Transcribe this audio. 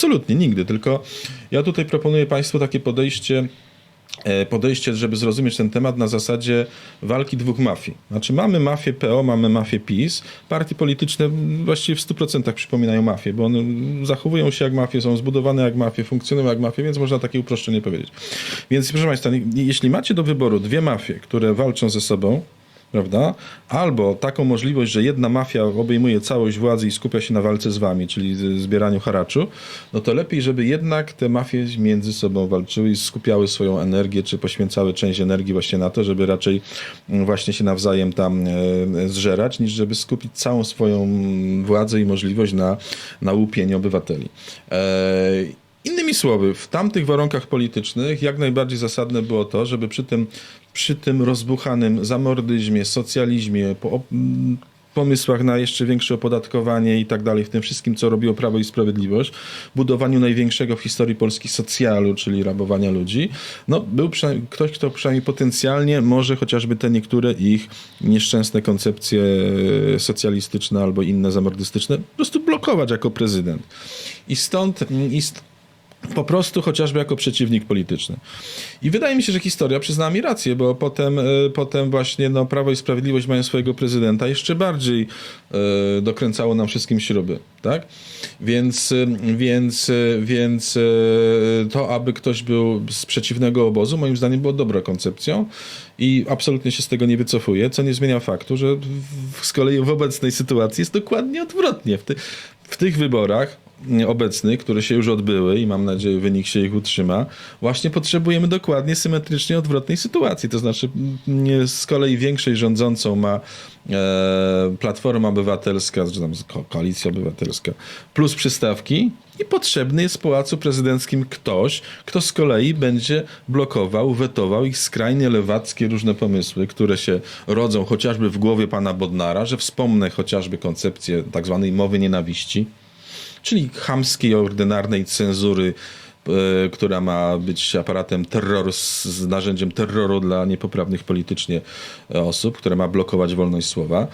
Absolutnie, nigdy. Tylko ja tutaj proponuję Państwu takie podejście, e, podejście, żeby zrozumieć ten temat na zasadzie walki dwóch mafii. Znaczy mamy mafię PO, mamy mafię PiS. Partie polityczne właściwie w 100% przypominają mafię, bo one zachowują się jak mafie, są zbudowane jak mafie, funkcjonują jak mafie, więc można takie uproszczenie powiedzieć. Więc proszę Państwa, jeśli macie do wyboru dwie mafie, które walczą ze sobą, prawda? Albo taką możliwość, że jedna mafia obejmuje całość władzy i skupia się na walce z wami, czyli zbieraniu haraczu, no to lepiej, żeby jednak te mafie między sobą walczyły i skupiały swoją energię, czy poświęcały część energii właśnie na to, żeby raczej mm, właśnie się nawzajem tam e, zżerać, niż żeby skupić całą swoją władzę i możliwość na, na obywateli. E, Innymi słowy, w tamtych warunkach politycznych jak najbardziej zasadne było to, żeby przy tym, przy tym rozbuchanym zamordyzmie, socjalizmie, po, pomysłach na jeszcze większe opodatkowanie i tak dalej, w tym wszystkim, co robiło Prawo i Sprawiedliwość, budowaniu największego w historii Polski socjalu, czyli rabowania ludzi, no był ktoś, kto przynajmniej potencjalnie może chociażby te niektóre ich nieszczęsne koncepcje e, socjalistyczne albo inne zamordystyczne po prostu blokować jako prezydent. I stąd, i st- po prostu chociażby jako przeciwnik polityczny. I wydaje mi się, że historia przyznała mi rację, bo potem, e, potem właśnie no, Prawo i Sprawiedliwość mają swojego prezydenta, jeszcze bardziej e, dokręcało nam wszystkim śruby, tak? Więc, e, więc, więc to, aby ktoś był z przeciwnego obozu, moim zdaniem było dobrą koncepcją i absolutnie się z tego nie wycofuję, co nie zmienia faktu, że w, z kolei w obecnej sytuacji jest dokładnie odwrotnie. W, ty, w tych wyborach obecnych, które się już odbyły i mam nadzieję wynik się ich utrzyma, właśnie potrzebujemy dokładnie symetrycznie odwrotnej sytuacji. To znaczy z kolei większość rządzącą ma e, Platforma Obywatelska, czy tam ko- Koalicja Obywatelska, plus przystawki i potrzebny jest w Pałacu Prezydenckim ktoś, kto z kolei będzie blokował, wetował ich skrajnie lewackie różne pomysły, które się rodzą chociażby w głowie pana Bodnara, że wspomnę chociażby koncepcję tak zwanej mowy nienawiści, czyli chamskiej, ordynarnej cenzury, e, która ma być aparatem terroru, z, narzędziem terroru dla niepoprawnych politycznie osób, które ma blokować wolność słowa.